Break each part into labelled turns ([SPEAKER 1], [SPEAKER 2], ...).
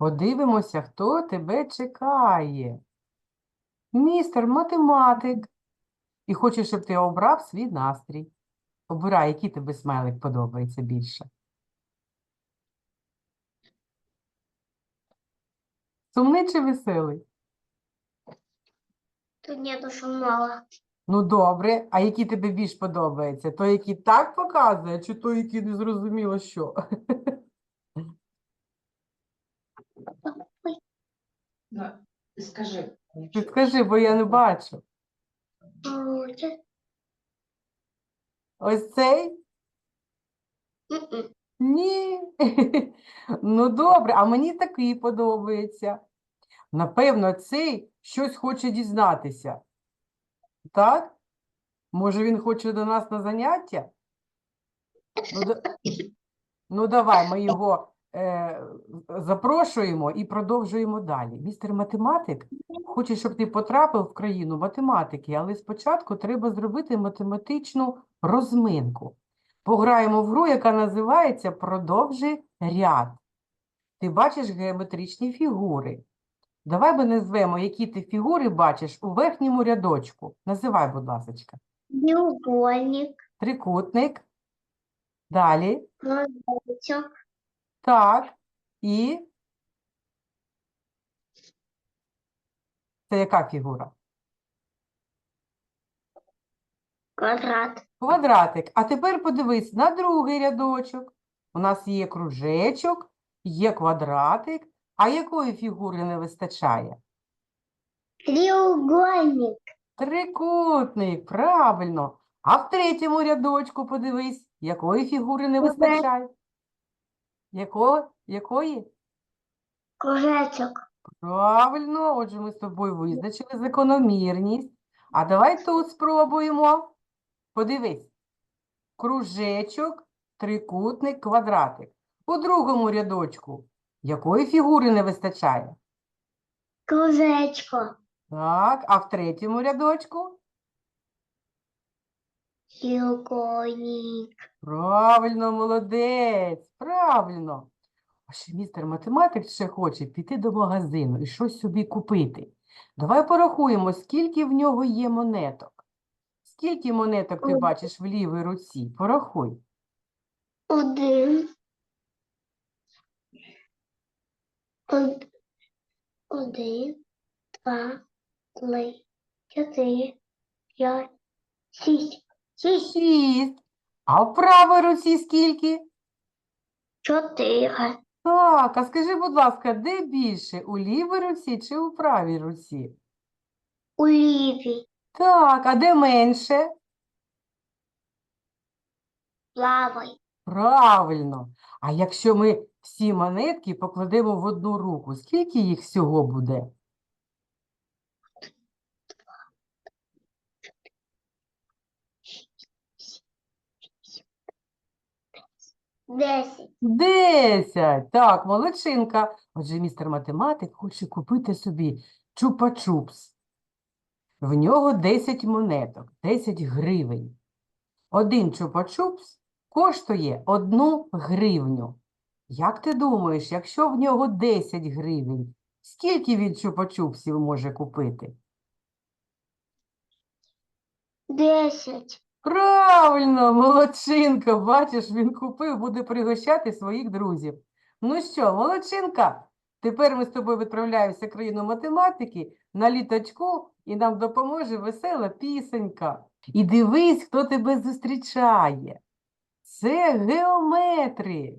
[SPEAKER 1] Подивимося, хто тебе чекає. Містер математик. І хоче, щоб ти обрав свій настрій. Обирай, який тобі смайлик подобається більше. Сумний чи веселий?
[SPEAKER 2] Тут нету шумного.
[SPEAKER 1] Ну, добре. А який тобі більш подобається? Той, який так показує, чи той, який не зрозуміло що?
[SPEAKER 3] Ну, скажи.
[SPEAKER 1] Скажи, бо я не бачу. Ось цей?
[SPEAKER 2] М-м.
[SPEAKER 1] Ні. Ну, добре, а мені такий подобається. Напевно, цей щось хоче дізнатися. Так? Може, він хоче до нас на заняття? Ну, да- ну давай, ми його запрошуємо і продовжуємо далі. Містер математик хоче, щоб ти потрапив в країну математики, але спочатку треба зробити математичну розминку. Пограємо в гру, яка називається Продовжи ряд. Ти бачиш геометричні фігури. Давай ми назвемо, які ти фігури бачиш у верхньому рядочку. Називай, будь ласка.
[SPEAKER 2] Треугольник.
[SPEAKER 1] Трикутник. Далі.
[SPEAKER 2] Кружочек.
[SPEAKER 1] Так. І. Це яка фігура?
[SPEAKER 2] Квадрат.
[SPEAKER 1] Квадратик. А тепер подивись на другий рядочок. У нас є кружечок, є квадратик. А якої фігури не вистачає?
[SPEAKER 2] Треугольник.
[SPEAKER 1] Трикутник, правильно. А в третьому рядочку подивись, якої фігури не вистачає? Якого? Якої?
[SPEAKER 2] Кружочек.
[SPEAKER 1] Правильно, отже, ми з тобою визначили закономірність. А давай тут спробуємо. Подивись. Кружечок, трикутник, квадратик. У другому рядочку якої фігури не вистачає?
[SPEAKER 2] Кружечко.
[SPEAKER 1] Так, а в третьому рядочку?
[SPEAKER 2] Треугольник.
[SPEAKER 1] Правильно, молодець, правильно. А ще містер математик ще хоче піти до магазину і щось собі купити. Давай порахуємо, скільки в нього є монеток. Скільки монеток ти бачиш в лівій руці? Порахуй.
[SPEAKER 2] Один. Од- Один, два, три, чотири, п'ять, шість. Шість.
[SPEAKER 1] Шість. А в правій руці скільки?
[SPEAKER 2] Чотири.
[SPEAKER 1] Так, а скажи, будь ласка, де більше? У лівій руці чи у правій руці?
[SPEAKER 2] У лівій.
[SPEAKER 1] Так, а де менше?
[SPEAKER 2] Правий.
[SPEAKER 1] Правильно. А якщо ми всі монетки покладемо в одну руку, скільки їх всього буде?
[SPEAKER 2] Десять.
[SPEAKER 1] Десять. Так, молодчинка. Отже, містер математик хоче купити собі чупа-чупс. В нього 10 монеток, 10 гривень. Один чупа-чупс коштує одну гривню. Як ти думаєш, якщо в нього 10 гривень, скільки він чупа-чупсів може купити?
[SPEAKER 2] Десять.
[SPEAKER 1] Правильно, молодчинка, бачиш, він купив, буде пригощати своїх друзів. Ну що, молодчинка, тепер ми з тобою відправляємося в країну математики на літачку, і нам допоможе весела пісенька. І дивись, хто тебе зустрічає. Це геометрик,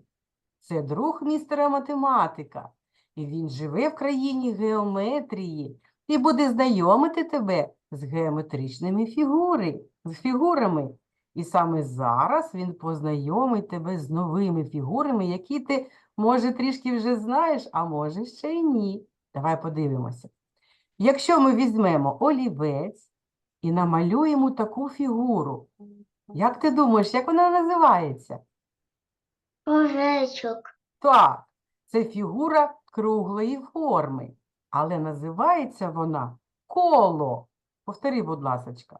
[SPEAKER 1] це друг містера математика. І він живе в країні геометрії і буде знайомити тебе з геометричними фігури, з фігурами. І саме зараз він познайомить тебе з новими фігурами, які ти, може, трішки вже знаєш, а може ще й ні. Давай подивимося. Якщо ми візьмемо олівець і намалюємо таку фігуру, як ти думаєш, як вона називається?
[SPEAKER 2] Кружечок.
[SPEAKER 1] Так, це фігура круглої форми, але називається вона коло. Повтори, будь ласочка.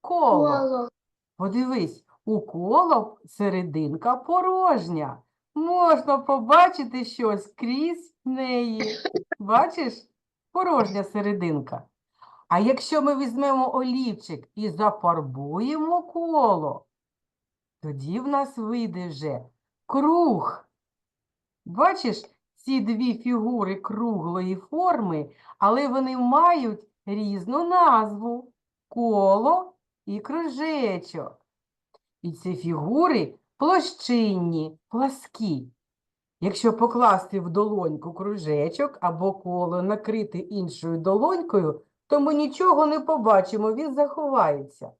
[SPEAKER 1] Коло.
[SPEAKER 2] Коло.
[SPEAKER 1] Подивись, у коло серединка порожня. можна побачити щось крізь неї. Бачиш? Порожня серединка. А якщо ми візьмемо олівчик і зафарбуємо коло, тоді в нас вийде вже круг. Бачиш, ці дві фігури круглої форми, але вони мають різну назву коло і кружечок. І ці фігури площинні, пласкі. Якщо покласти в долоньку кружечок або коло накрити іншою долонькою, то ми нічого не побачимо, він заховається.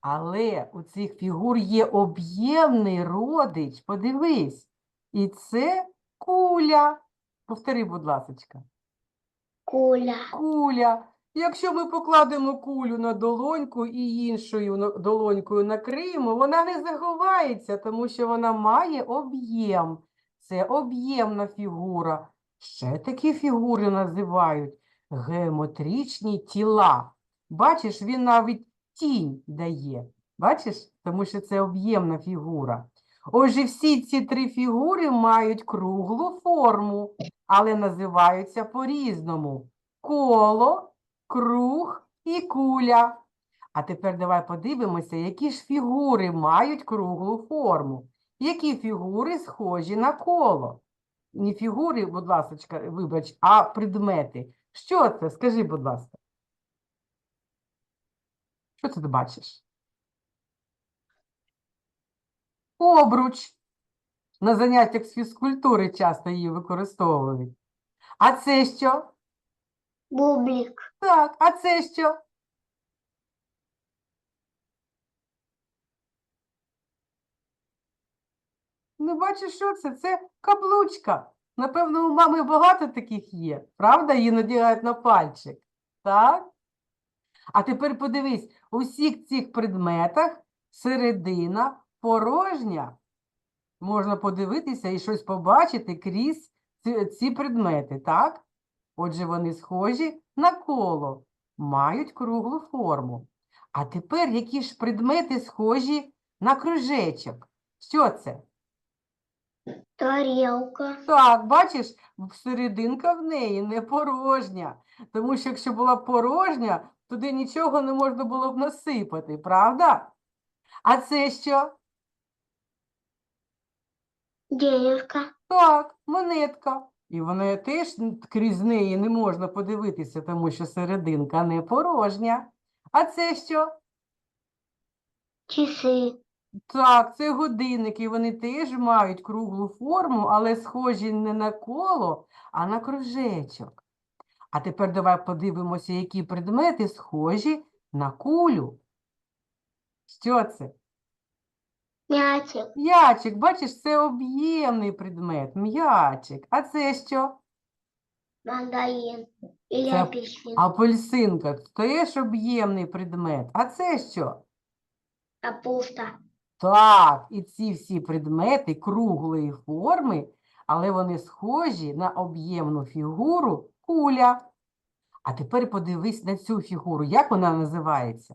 [SPEAKER 1] Але у цих фігур є об'ємний родич, подивись. І це куля. Повтори, будь ласочка.
[SPEAKER 2] Куля.
[SPEAKER 1] Куля. Якщо ми покладемо кулю на долоньку і іншою долонькою накриємо, вона не заховається, тому що вона має об'єм. Це об'ємна фігура. Ще такі фігури називають геометричні тіла. Бачиш, він навіть тінь дає. Бачиш? Тому що це об'ємна фігура. Отже, всі ці три фігури мають круглу форму, але називаються по-різному коло, круг і куля. А тепер давай подивимося, які ж фігури мають круглу форму. Які фігури схожі на коло? Не фігури, будь ласка, вибач, а предмети. Що це? Скажи, будь ласка. Що це ти бачиш? Обруч. На заняттях з фізкультури часто її використовують. А це що?
[SPEAKER 2] Бублик.
[SPEAKER 1] Так, а це що? Ну, бачиш, що це? Це каблучка. Напевно, у мами багато таких є. Правда? Її надягають на пальчик. Так? А тепер подивись, у всіх цих предметах середина порожня. Можна подивитися і щось побачити крізь ці, ці предмети, так? Отже, вони схожі на коло, мають круглу форму. А тепер які ж предмети схожі на кружечок? Що це?
[SPEAKER 2] Тарелка.
[SPEAKER 1] Так, бачиш, серединка в неї не порожня. Тому що якщо була порожня, туди нічого не можна було б насипати, правда? А це що?
[SPEAKER 2] Денежка.
[SPEAKER 1] Так, монетка. І вона теж крізь неї не можна подивитися, тому що серединка не порожня. А це що?
[SPEAKER 2] Часы.
[SPEAKER 1] Так, це годинники, вони теж мають круглу форму, але схожі не на коло, а на кружечок. А тепер давай подивимося, які предмети схожі на кулю. Що це?
[SPEAKER 2] Мячик.
[SPEAKER 1] М'ячик, бачиш, це об'ємний предмет, м'ячик. А це що?
[SPEAKER 2] Мандарин. Или
[SPEAKER 1] Це
[SPEAKER 2] апельсин.
[SPEAKER 1] Апельсинка теж об'ємний предмет. А це що?
[SPEAKER 2] Капуста.
[SPEAKER 1] Так, і ці всі предмети круглої форми, але вони схожі на об'ємну фігуру куля. А тепер подивись на цю фігуру. Як вона називається?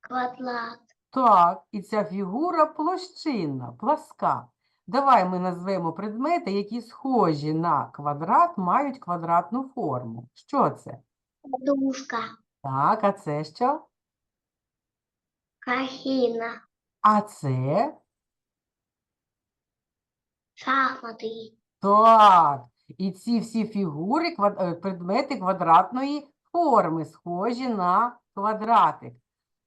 [SPEAKER 2] Квадрат.
[SPEAKER 1] Так, і ця фігура площинна, пласка. Давай ми назвемо предмети, які схожі на квадрат, мають квадратну форму. Що це?
[SPEAKER 2] Подушка.
[SPEAKER 1] Так, а це що?
[SPEAKER 2] Кахина.
[SPEAKER 1] А це?
[SPEAKER 2] Шахматы.
[SPEAKER 1] Так, і ці всі фігури, е, предмети квадратної форми, схожі на квадратик.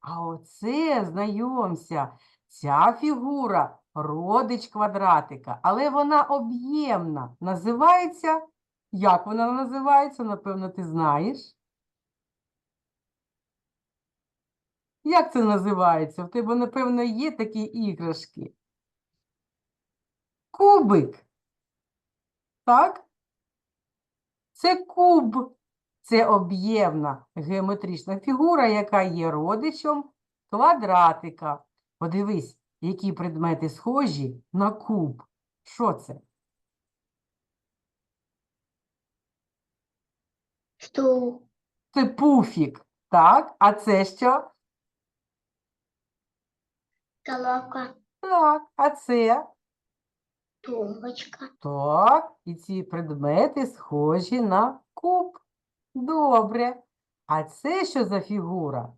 [SPEAKER 1] А оце, знайомся, ця фігура родич квадратика, але вона об'ємна. Називається, як вона називається, напевно, ти знаєш? Як це називається? В тебе, напевно, є такі іграшки. Кубик. Так? Це куб. Це об'ємна геометрична фігура, яка є родичем квадратика. Подивись, які предмети схожі на куб. Що це?
[SPEAKER 2] Стул.
[SPEAKER 1] Це пуфік. Так? А це що?
[SPEAKER 2] Головка.
[SPEAKER 1] Так, а це?
[SPEAKER 2] Тумбочка.
[SPEAKER 1] Так, і ці предмети схожі на куб. Добре. А це що за фігура?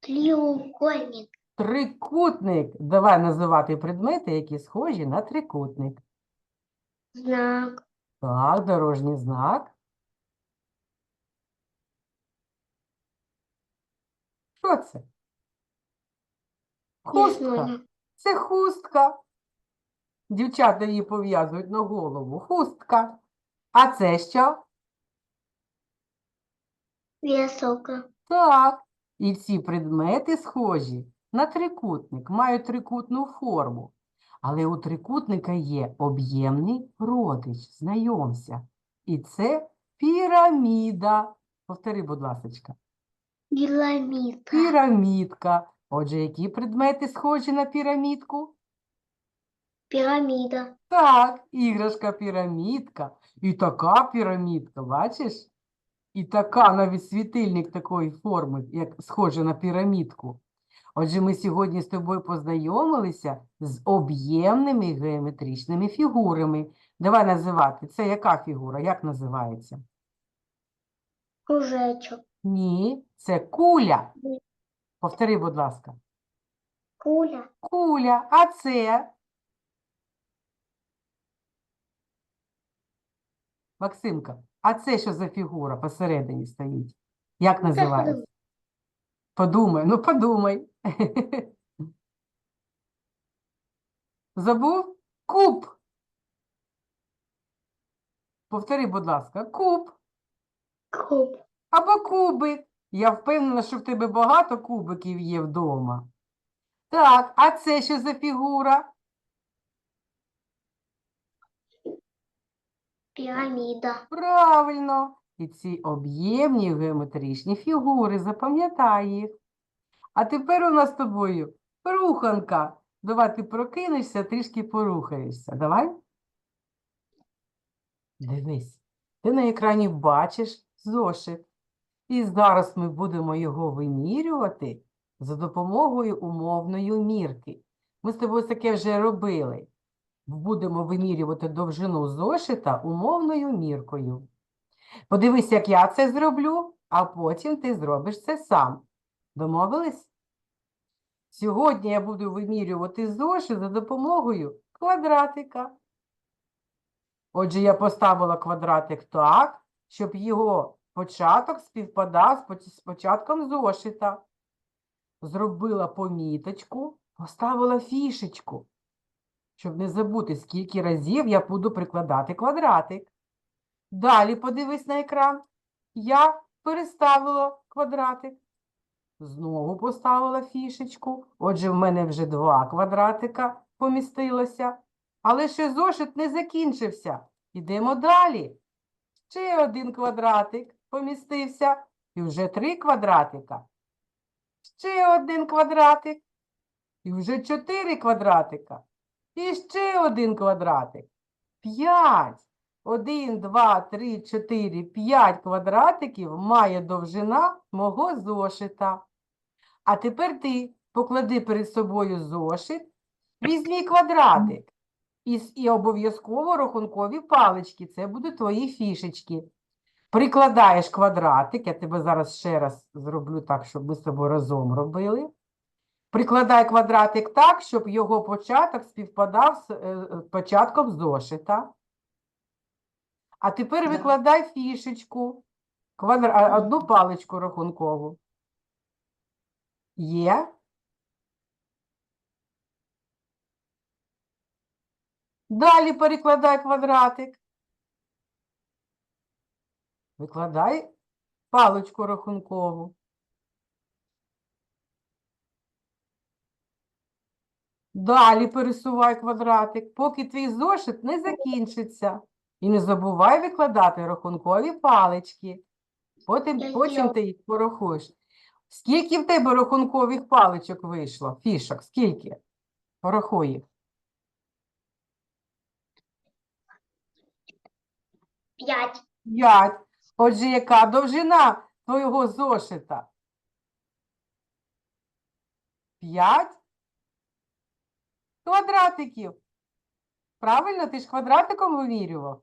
[SPEAKER 2] Треугольник.
[SPEAKER 1] Трикутник. Давай називати предмети, які схожі на трикутник.
[SPEAKER 2] Знак.
[SPEAKER 1] Так, дорожній знак. Що це? Хустка. Це хустка. Дівчата її пов'язують на голову. Хустка. А це що?
[SPEAKER 2] Весовка.
[SPEAKER 1] Так. І ці предмети схожі на трикутник, мають трикутну форму. Але у трикутника є об'ємний родич, знайомся. І це піраміда. Повтори, будь ласочка.
[SPEAKER 2] Пирамидка.
[SPEAKER 1] Пірамідка. Отже, які предмети схожі на пірамідку?
[SPEAKER 2] Пирамида.
[SPEAKER 1] Так, іграшка пірамідка. І така пірамідка, бачиш? І така навіть світильник такої форми, як схоже на пірамідку. Отже, ми сьогодні з тобою познайомилися з об'ємними геометричними фігурами. Давай називати. Це яка фігура? Як називається?
[SPEAKER 2] Кружечок.
[SPEAKER 1] Ні, це куля. Повтори, будь ласка.
[SPEAKER 2] Куля.
[SPEAKER 1] Куля, а це? Максимка, а це що за фігура посередині стоїть? Як називається? Подумай, ну подумай. Забув? Куб. Повтори, будь ласка, куб
[SPEAKER 2] Куб.
[SPEAKER 1] або кубик. Я впевнена, що в тебе багато кубиків є вдома. Так, а це що за фігура?
[SPEAKER 2] Пирамида.
[SPEAKER 1] Правильно. І ці об'ємні геометричні фігури, запам'ятай їх. А тепер у нас з тобою руханка. Давай ти прокинешся, трішки порухаєшся. Давай. Дивись, ти на екрані бачиш зошит. І зараз ми будемо його вимірювати за допомогою умовної мірки. Ми з тобою таке вже робили. Будемо вимірювати довжину зошита умовною міркою. Подивись, як я це зроблю, а потім ти зробиш це сам. Домовились? Сьогодні я буду вимірювати зошит за допомогою квадратика. Отже, я поставила квадратик так, щоб його початок співпадав з початком зошита. Зробила поміточку, поставила фішечку щоб не забути, скільки разів я буду прикладати квадратик. Далі подивись на екран. Я переставила квадратик. Знову поставила фішечку. Отже, в мене вже два квадратика помістилося. Але ще зошит не закінчився. Ідемо далі. Ще один квадратик помістився. І вже три квадратика. Ще один квадратик. І вже чотири квадратика. І ще один квадратик. П'ять. Один, два, три, чотири, п'ять квадратиків має довжина мого зошита. А тепер ти поклади перед собою зошит, візьми квадратик. І, і обов'язково рахункові палички. Це будуть твої фішечки. Прикладаєш квадратик, я тебе зараз ще раз зроблю так, щоб ми з тобою разом робили. Прикладай квадратик так, щоб його початок співпадав з е, е, початком зошита. А тепер
[SPEAKER 3] Да.
[SPEAKER 1] викладай фішечку, квадра... одну паличку рахункову. Є? Далі перекладай квадратик. Викладай паличку рахункову. Далі пересувай квадратик, поки твій зошит не закінчиться. І не забувай викладати рахункові палички. Потім, потім ти їх порахуєш. Скільки в тебе рахункових паличок вийшло? Фішок, скільки? Порахуй їх.
[SPEAKER 2] Пять.
[SPEAKER 1] П'ять. Отже, яка довжина твого зошита? 5 квадратиків. Правильно, ти ж квадратиком вимірював?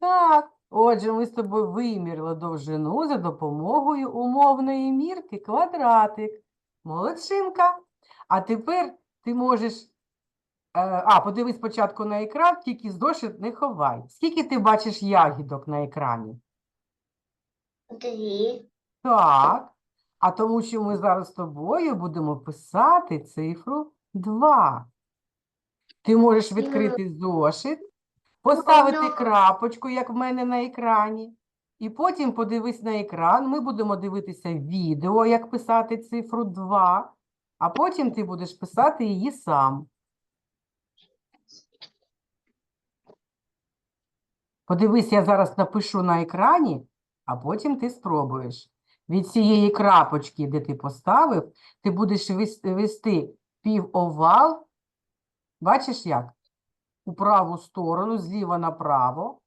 [SPEAKER 1] Так. Отже, ми з тобою виміряли довжину за допомогою умовної мірки квадратик. Молодчинка. А тепер ти можеш. е, А, подивись спочатку на екран, тільки зошит не ховай. Скільки ти бачиш ягідок на екрані?
[SPEAKER 2] Дві.
[SPEAKER 1] Так. А тому що ми зараз з тобою будемо писати цифру 2. Ти можеш відкрити зошит, поставити крапочку, як в мене на екрані. І потім подивись на екран. Ми будемо дивитися відео, як писати цифру 2, а потім ти будеш писати її сам. Подивись, я зараз напишу на екрані, а потім ти спробуєш. Від цієї крапочки, де ти поставив, ти будеш вести півовал. Бачиш як? У праву сторону, зліва направо.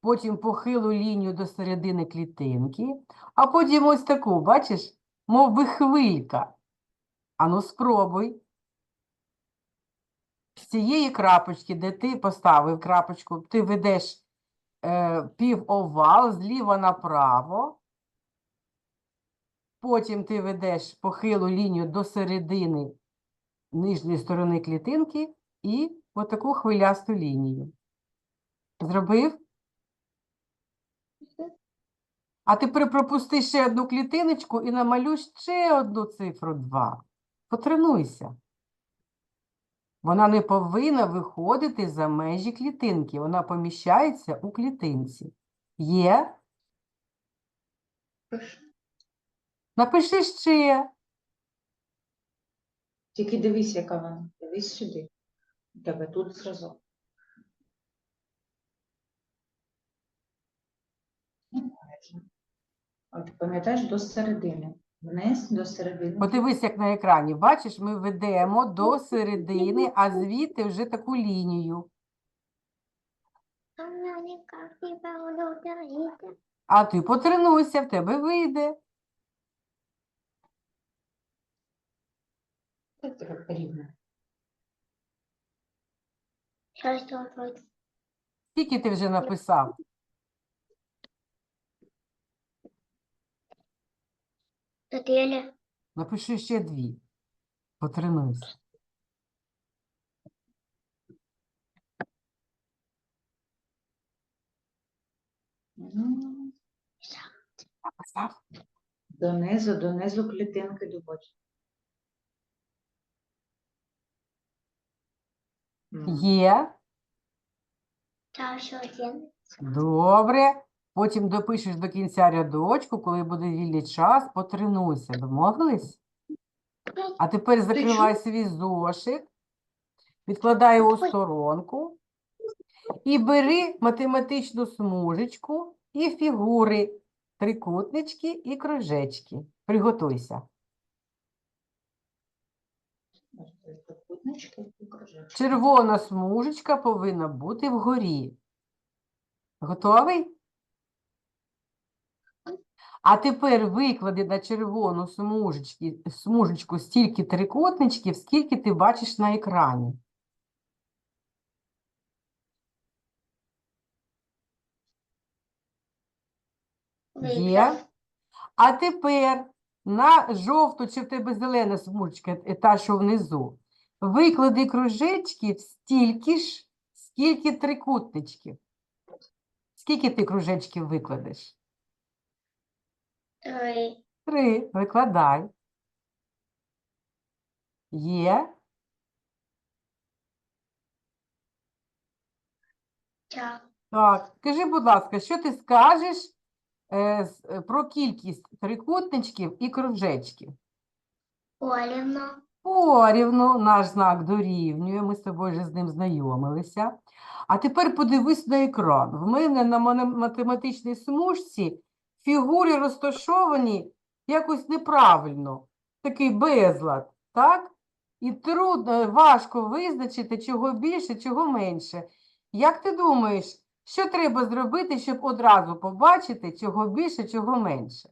[SPEAKER 1] Потім похилу лінію до середини клітинки, а потім ось таку, бачиш, мов би хвилька. Ану, спробуй. З цієї крапочки, де ти поставив крапочку, ти ведеш е, півовал зліва направо. Потім ти ведеш похилу лінію до середини нижньої сторони клітинки і отаку хвилясту лінію. Зробив? А тепер пропусти ще одну клітиночку і намалюй ще одну цифру 2. Потренуйся. Вона не повинна виходити за межі клітинки. Вона поміщається у клітинці. Є? Напиши ще.
[SPEAKER 3] Тільки дивись, яка вона. Дивись сюди. У тебе тут зразок. От пам'ятаєш до середини. Вниз до середини.
[SPEAKER 1] Подивись, як на екрані. Бачиш, ми ведемо до середини, а звідти вже таку лінію. А ти потренуйся, в тебе вийде.
[SPEAKER 3] Так тебе рівно.
[SPEAKER 2] Щось тут.
[SPEAKER 1] Скільки ти вже написав?
[SPEAKER 2] Чотири.
[SPEAKER 1] Напиши ще дві. Потренуйся.
[SPEAKER 3] Ну,
[SPEAKER 1] Написав?
[SPEAKER 3] Донизу, донизу клітинки добач.
[SPEAKER 1] Є.
[SPEAKER 2] Та що один.
[SPEAKER 1] Добре. Потім допишеш до кінця рядочку, коли буде вільний час, потренуйся. Домовились? А тепер закривай свій зошит, відкладай його у сторонку і бери математичну смужечку і фігури, трикутнички і кружечки. Приготуйся.
[SPEAKER 3] І кружечки.
[SPEAKER 1] Червона смужечка повинна бути вгорі. Готовий? А тепер виклади на червону смужечки, смужечку стільки трикутничків, скільки ти бачиш на екрані. Є. А тепер на жовту чи в тебе зелена смужечка, е, та, що внизу, виклади кружечків стільки ж, скільки трикутничків. Скільки ти кружечків викладеш?
[SPEAKER 2] Три.
[SPEAKER 1] Три. Викладай. Є.
[SPEAKER 2] Ча.
[SPEAKER 1] Так. Скажи, будь ласка, що ти скажеш е, з- про кількість трикутничків і кружечків?
[SPEAKER 2] Олівно.
[SPEAKER 1] Порівну наш знак дорівнює, ми з тобою вже з ним знайомилися. А тепер подивись на екран. В мене на математичній смужці фігури розташовані якось неправильно, такий безлад, так? І трудно, важко визначити, чого більше, чого менше. Як ти думаєш, що треба зробити, щоб одразу побачити, чого більше, чого менше?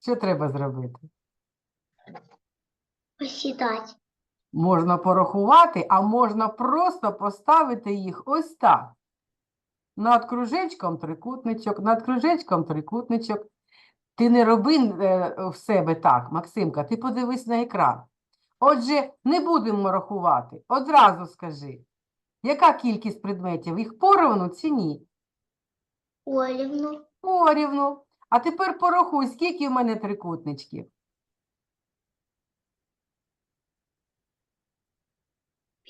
[SPEAKER 1] Що треба зробити?
[SPEAKER 2] Посідати.
[SPEAKER 1] Можна порахувати, а можна просто поставити їх ось так. Над кружечком трикутничок, над кружечком трикутничок. Ти не роби е, в себе так, Максимка, ти подивись на екран. Отже, не будемо рахувати. Одразу скажи, яка кількість предметів? Їх порівну чи ні?
[SPEAKER 2] Олівну.
[SPEAKER 1] Порівну. А тепер порахуй, скільки в мене трикутничків?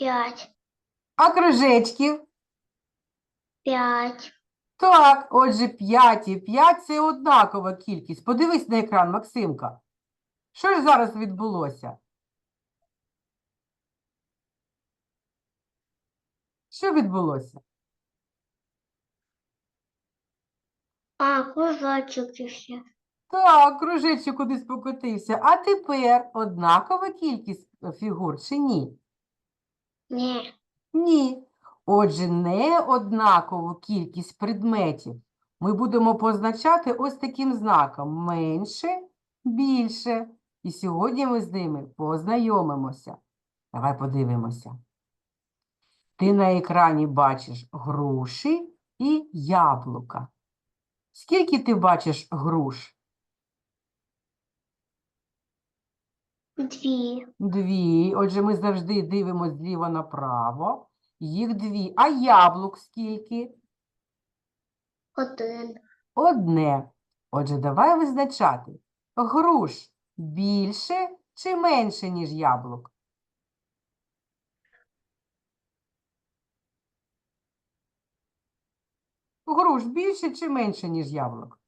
[SPEAKER 2] П'ять.
[SPEAKER 1] А кружечків?
[SPEAKER 2] П'ять.
[SPEAKER 1] Так, отже, 5 і 5 – це однакова кількість. Подивись на екран, Максимка. Що ж зараз відбулося? Що відбулося?
[SPEAKER 2] А, кружочок ще.
[SPEAKER 1] Так, кружечок кудись покотився. А тепер однакова кількість фігур чи ні?
[SPEAKER 2] Ні.
[SPEAKER 1] Ні. Отже, не однакову кількість предметів ми будемо позначати ось таким знаком менше, більше. І сьогодні ми з ними познайомимося. Давай подивимося. Ти на екрані бачиш груші і яблука. Скільки ти бачиш груш?
[SPEAKER 2] Дві.
[SPEAKER 1] Дві. Отже, ми завжди дивимося зліва направо. Їх дві. А яблук скільки?
[SPEAKER 2] Один.
[SPEAKER 1] Одне. Отже, давай визначати. Груш більше чи менше, ніж яблук? Груш більше чи менше, ніж яблук?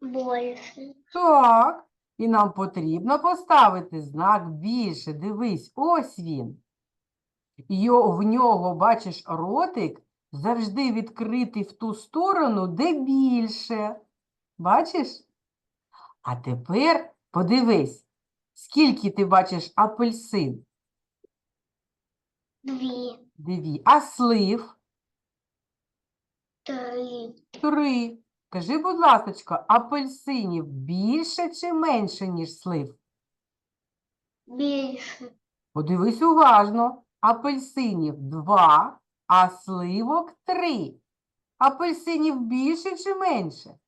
[SPEAKER 2] Більше.
[SPEAKER 1] Так. І нам потрібно поставити знак більше. Дивись, ось він. Йо, в нього, бачиш, ротик завжди відкритий в ту сторону, де більше. Бачиш? А тепер подивись, скільки ти бачиш апельсин?
[SPEAKER 2] Дві.
[SPEAKER 1] Дві. А слив?
[SPEAKER 2] Три.
[SPEAKER 1] Три. Кажи, будь ласочка, апельсинів більше чи менше, ніж слив?
[SPEAKER 2] Більше.
[SPEAKER 1] Подивись уважно. Апельсинів два, а сливок три. Апельсинів більше чи менше?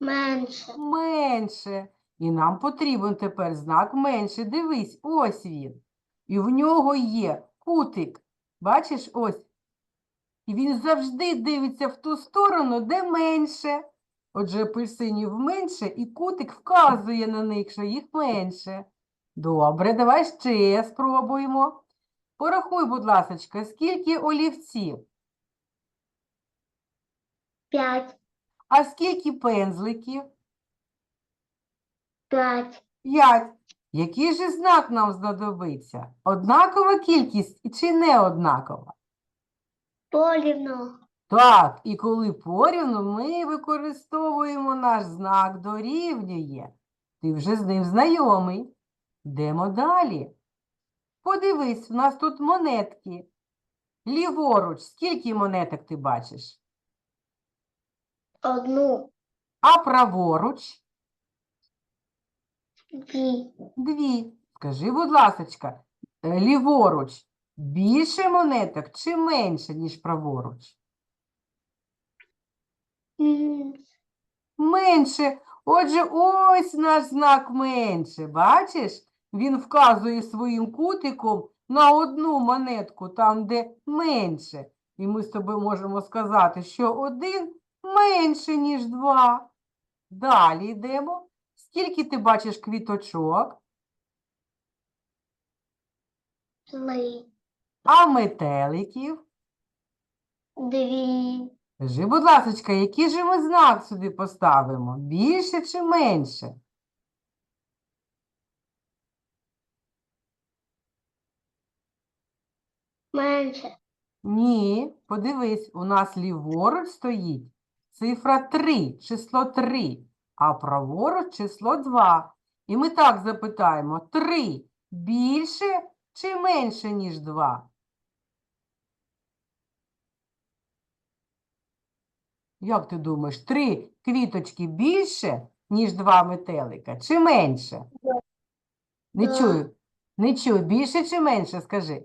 [SPEAKER 2] Менше.
[SPEAKER 1] Менше. І нам потрібен тепер знак менше. Дивись, ось він. І в нього є кутик. Бачиш, ось. І він завжди дивиться в ту сторону, де менше. Отже, апельсинів менше, і кутик вказує на них, що їх менше. Добре, давай ще спробуємо. Порахуй, будь ласочка, скільки олівців,
[SPEAKER 2] П'ять.
[SPEAKER 1] а скільки пензликів?
[SPEAKER 2] П'ять.
[SPEAKER 1] П'ять. Який же знак нам знадобиться? Однакова кількість чи не однакова?
[SPEAKER 2] Полівно.
[SPEAKER 1] Так, і коли порівну, ми використовуємо наш знак дорівнює. Ти вже з ним знайомий. Йдемо далі. Подивись, в нас тут монетки. Ліворуч, скільки монеток ти бачиш?
[SPEAKER 2] Одну.
[SPEAKER 1] А праворуч?
[SPEAKER 2] Дві.
[SPEAKER 1] Дві. Скажи, будь ласочка, е, ліворуч більше монеток чи менше, ніж праворуч? Менше. Отже, ось наш знак менше. Бачиш? Він вказує своїм кутиком на одну монетку, там, де менше. І ми з тобою можемо сказати, що один менше, ніж два. Далі йдемо. Скільки ти бачиш квіточок,
[SPEAKER 2] Три.
[SPEAKER 1] А метеликів?
[SPEAKER 2] Дві.
[SPEAKER 1] Скажи, будь ласочка, який же ми знак сюди поставимо? Більше чи менше?
[SPEAKER 2] Менше.
[SPEAKER 1] Ні, подивись, у нас ліворуч стоїть цифра 3, число 3, а праворуч число 2. І ми так запитаємо: 3 більше чи менше, ніж 2? Як ти думаєш, три квіточки більше, ніж два метелика, чи менше? Не чую. Не чую. Більше чи менше, скажи?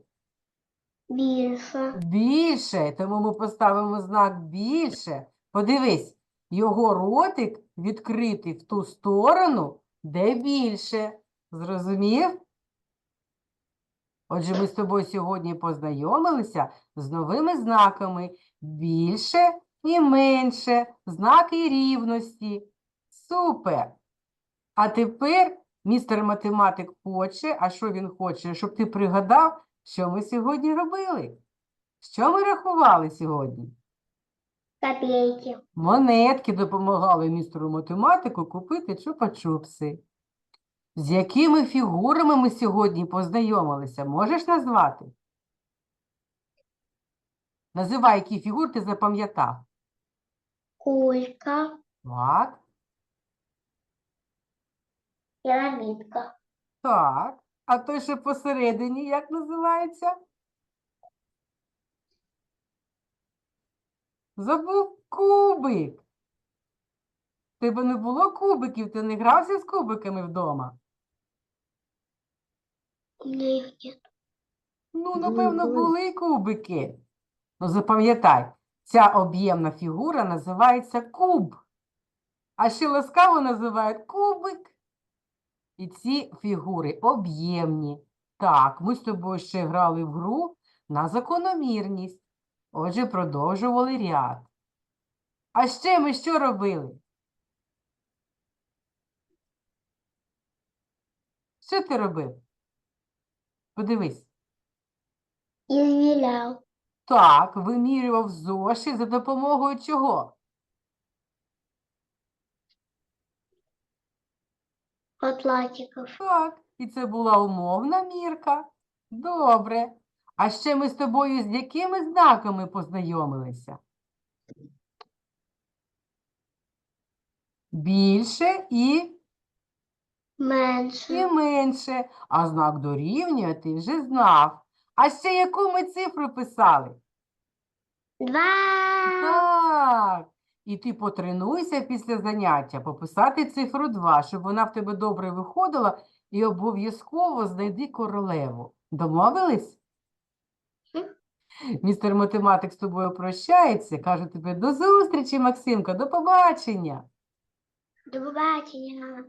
[SPEAKER 2] Більше.
[SPEAKER 1] Більше, тому ми поставимо знак більше. Подивись, його ротик відкритий в ту сторону, де більше. Зрозумів? Отже, ми з тобою сьогодні познайомилися з новими знаками більше і менше, знаки рівності. Супер! А тепер містер математик хоче, а що він хоче, щоб ти пригадав, що ми сьогодні робили? Що ми рахували сьогодні?
[SPEAKER 2] Копейки.
[SPEAKER 1] Монетки допомагали містеру математику купити чупа-чупси. З якими фігурами ми сьогодні познайомилися? Можеш назвати? Називай, які фігури ти запам'ятав.
[SPEAKER 2] Кулька.
[SPEAKER 1] Так,
[SPEAKER 2] Пірамідка.
[SPEAKER 1] так. А той, що посередині, як називається? Забув кубик. В Тебе не було кубиків, ти не грався з кубиками вдома?
[SPEAKER 2] Їх нет.
[SPEAKER 1] Ну, напевно,
[SPEAKER 3] були
[SPEAKER 1] кубики. Ну, запам'ятай, ця об'ємна фігура називається куб. А ще ласкаво називають кубик. І ці фігури об'ємні. Так, ми з тобою ще грали в гру на закономірність. Отже, продовжували ряд. А ще ми що робили? Що ти робив? Подивись.
[SPEAKER 2] Ізміряв.
[SPEAKER 1] Так, вимірював зошит за допомогою чого?
[SPEAKER 2] Атлантиков.
[SPEAKER 1] Так, і це була умовна мірка. Добре. А ще ми з тобою з якими знаками познайомилися? Більше і, і
[SPEAKER 2] Менше.
[SPEAKER 1] менше. А знак дорівнює ти вже знав. А ще яку ми цифру писали?
[SPEAKER 2] Два.
[SPEAKER 1] Так. І ти потренуйся після заняття пописати цифру 2, щоб вона в тебе добре виходила, і обов'язково знайди королеву. Домовились? Містер математик з тобою прощається, каже тобі до зустрічі, Максимка, до побачення.
[SPEAKER 2] До побачення.